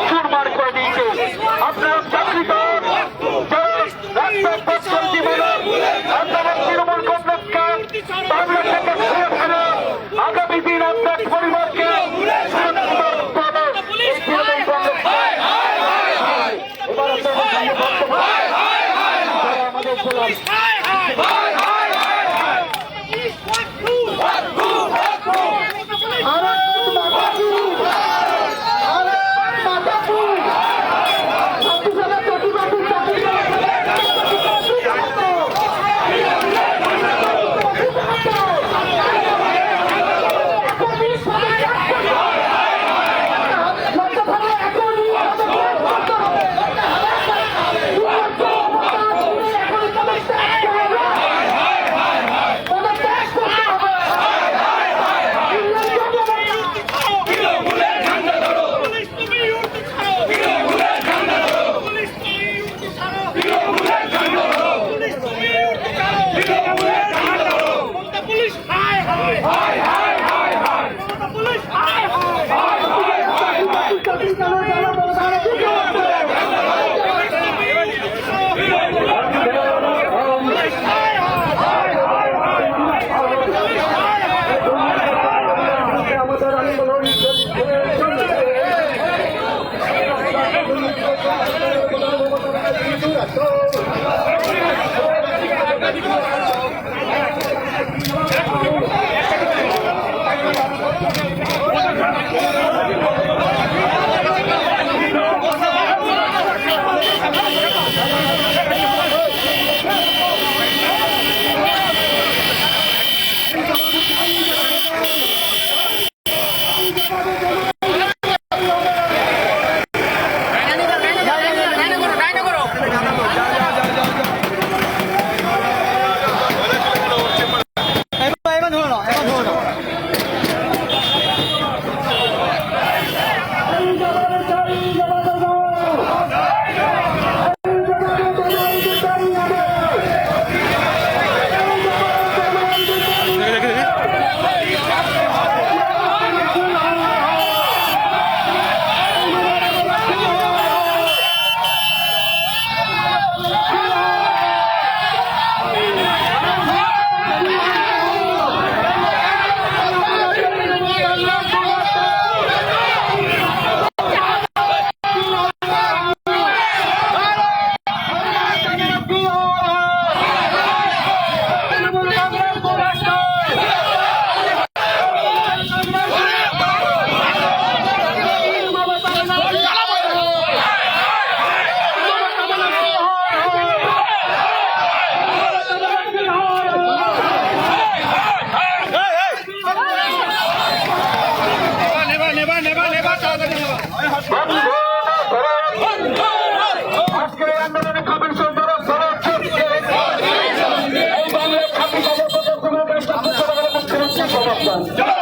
চুরমার করে দিয়েছে আপনারা চাকরি করেন আগামী দিন আপনার পরিবারকে Bye, bye, bye. Hurry Jai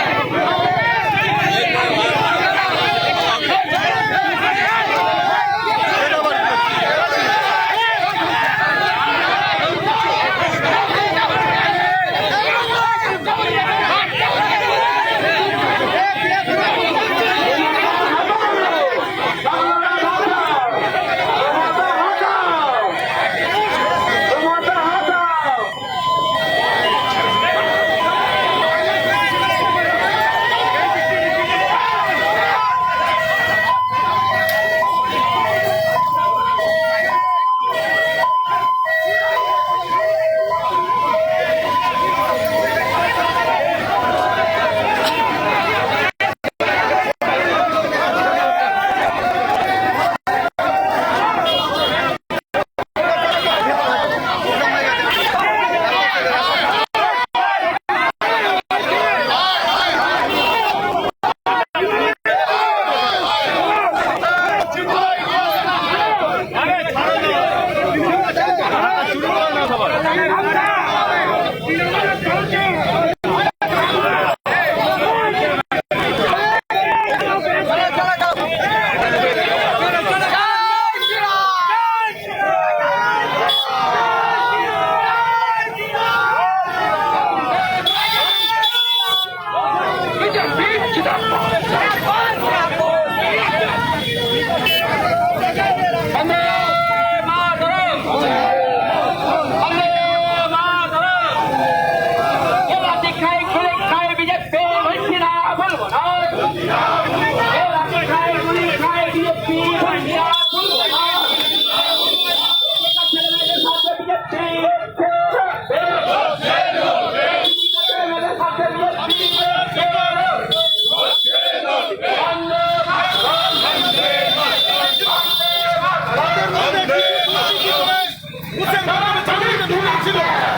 শুরু করে না সবাই 我向他们强烈的吐了一口。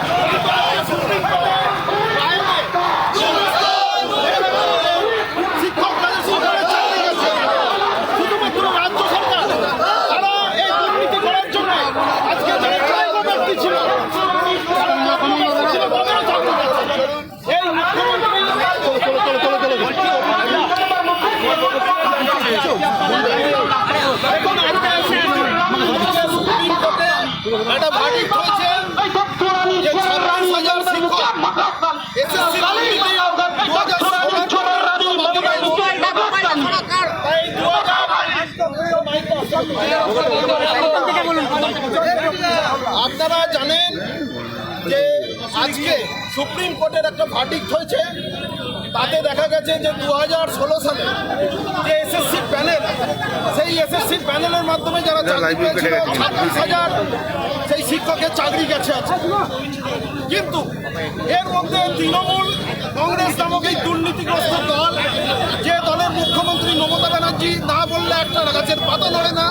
যে ছাব্বিশ হাজার শিক্ষক। এসএসসি আপনারা জানেন যে আজকে সুপ্রিম কোর্টের একটা ভার্ডিক্ট হয়েছে। তাতে দেখা গেছে যে দু হাজার ষোলো সালে যে এসএসসি প্যানেল সেই এসএসসি প্যানেলের মাধ্যমে যারা ছাব্বিশ হাজার সেই শিক্ষকের চাকরি গেছে আছে। কিন্তু এর মধ্যে তৃণমূল কংগ্রেস নামক এই দুর্নীতিগ্রস্ত দল যে দলের মুখ্যমন্ত্রী মমতা ব্যানার্জি না বললে একটা গাছের পাতা নড়ে না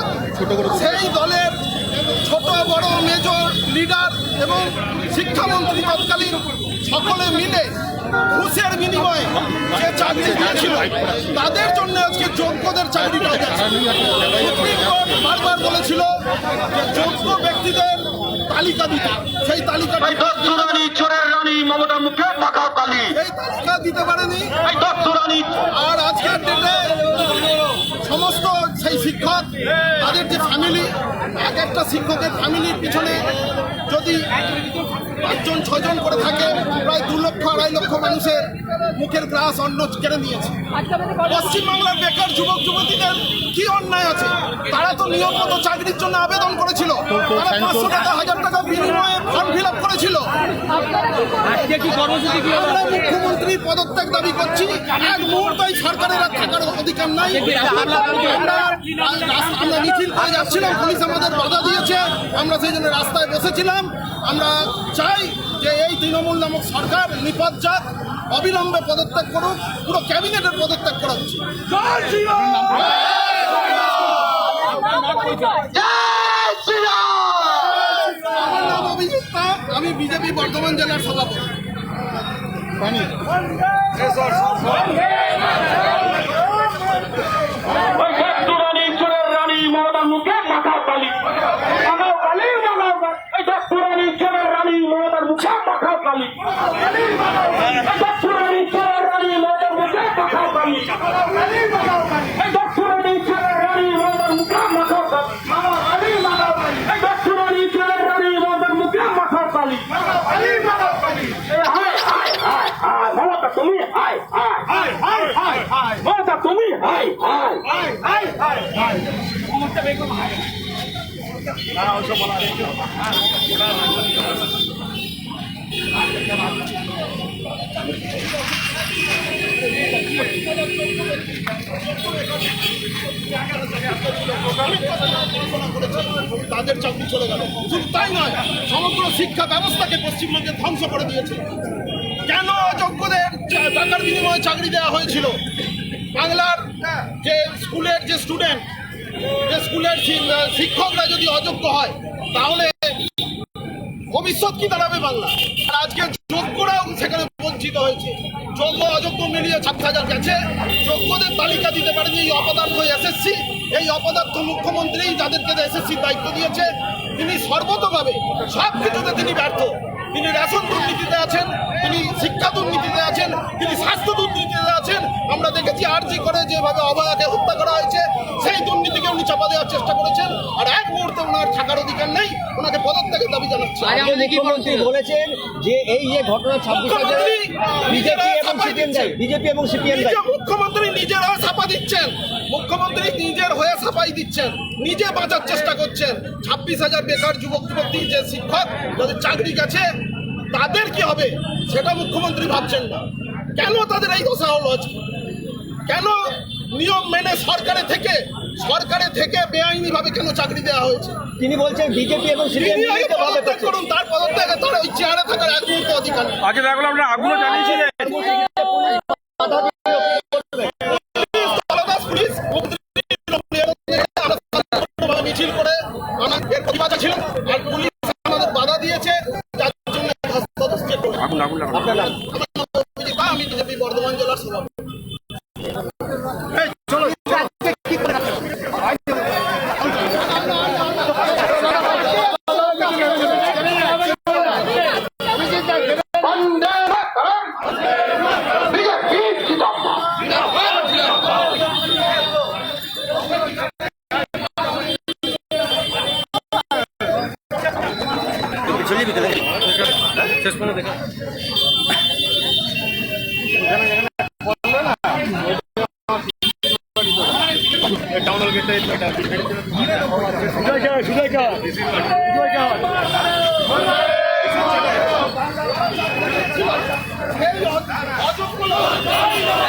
সেই দলের ছোট বড় মেজর লিডার এবং শিক্ষামন্ত্রী তৎকালীন সকলে মিলে ঘুষের বিনিময়ে যে চাকরি দিয়েছিল তাদের জন্য আজকে যোগ্যদের চাকরিটা গেছে বারবার বলেছিল যে যোগ্য ব্যক্তিদের তালিকা দিতে। সেই তালিকাটা চোরের রানী মমতা মুখে পাকা কালী। সেই তালিকা দিতে পারেনি। আর আজকের ডেটে সমস্ত সেই শিক্ষক তাদের যে ফ্যামিলি এক একটা শিক্ষকের ফ্যামিলির পিছনে যদি পাঁচজন ছজন করে থাকে প্রায় দু লক্ষ আড়াই লক্ষ মানুষের মুখের গ্রাস অন্য কেড়ে নিয়েছে। পশ্চিমবাংলার বেকার যুবক যুবতীদের কি অন্যায় আছে? তারা তো নিয়মিত চাকরির জন্য আবেদন করেছিল। তারা পাঁচশো টাকা হাজার টাকা বিনিময়ে ফর্ম ফিল আপ করেছিল। আমরা মুখ্যমন্ত্রী পদত্যাগ দাবি করছি। এক মুহূর্ত সরকারের আর থাকার অধিকার নাই। আমরা আমরা মিছিল করে যাচ্ছিলাম পুলিশ আমাদের বাধা দিয়েছে। আমরা সেই জন্য রাস্তায় বসেছিলাম। আমরা চাই যে এই তৃণমূল নামক সরকার নিপজ্জাত অবিলম্বে পদত্যাগ করুক পুরো ক্যাবিনেটের পদত্যাগ করা উচিত। আমি বিজেপি বর্ধমান জেলার সভাপতি রানী মমতার মুখে মাথা কালি মাথাও কালি মাথাও কালি রানী চোরের রানী মমতার মুখে মাথা কালি এই শত্রু রানী মমতার মুখে এই হায় মমতা তুমি হায় হায় তাদের চাকরি চলে গেল। শুধু তাই নয় সমগ্র শিক্ষা ব্যবস্থাকে পশ্চিমবঙ্গে ধ্বংস করে দিয়েছে। কেন অযোগ্যদের টাকার বিনিময়ে চাকরি দেওয়া হয়েছিল? বাংলার যে স্কুলের যে স্টুডেন্ট যে স্কুলের শিক্ষকরা যদি অযোগ্য হয়, তাহলে ভবিষ্যৎ কি দাঁড়াবে বাংলা? আর আজকে যোগ্যরাও সেখানে বঞ্চিত হয়েছে। যোগ্য, অযোগ্য মিলিয়ে ছাব্বিশ হাজার গেছে। যোগ্যদের তালিকা দিতে পারেনি এই অপদার্থ এসএসসি এই অপদার্থ মুখ্যমন্ত্রী যাদেরকে এসএসসির দায়িত্ব দিয়েছে, তিনি সর্বতভাবে সব কিছুতে তিনি ব্যর্থ। তিনি রেশন দুর্নীতিতে আছেন তিনি শিক্ষা দুর্নীতিতে আছেন তিনি স্বাস্থ্য দুর্নীতিতে আছেন। আমরা দেখেছি আরজি করে যেভাবে অভয়াকে হত্যা করা হয়েছে সেই দুর্নীতিকে উনি চাপা দেওয়ার চেষ্টা করেছেন। আর এক মুহূর্তে ওনার থাকার অধিকার নেই ওনাকে পদত্যাগের দাবি জানাচ্ছে। মুখ্যমন্ত্রী বলেছেন যে এই যে ঘটনা ছাব্বিশ বিজেপি এবং সিপিএম বিজেপি এবং সিপিএম মুখ্যমন্ত্রী নিজের দিচ্ছেন। মুখ্যমন্ত্রী নিজের হয়ে ছাপাই দিচ্ছেন। নিজে বাঁচার চেষ্টা করছেন। ছাব্বিশ হাজার বেকার যুবক যুবতী যে শিক্ষক যাদের চাকরি গেছে তাদের কি হবে? সেটা মুখ্যমন্ত্রী ভাবছেন না। কেন তাদের এই দশা হলো আজকে? কেন নিয়ম মেনে সরকারে থেকে সরকারে থেকে বেআইনি ভাবে কেন চাকরি দেওয়া হয়েছে? তিনি বলছেন বিজেপি এবং আগে পদত্যাগ করুন তার পদত্যাগে তার ওই চেয়ারে থাকার এক মুহূর্ত অধিকার আজকে দেখলাম আপনার আগুনও জানিয়েছিলেন ¿Ustedes pueden dejar?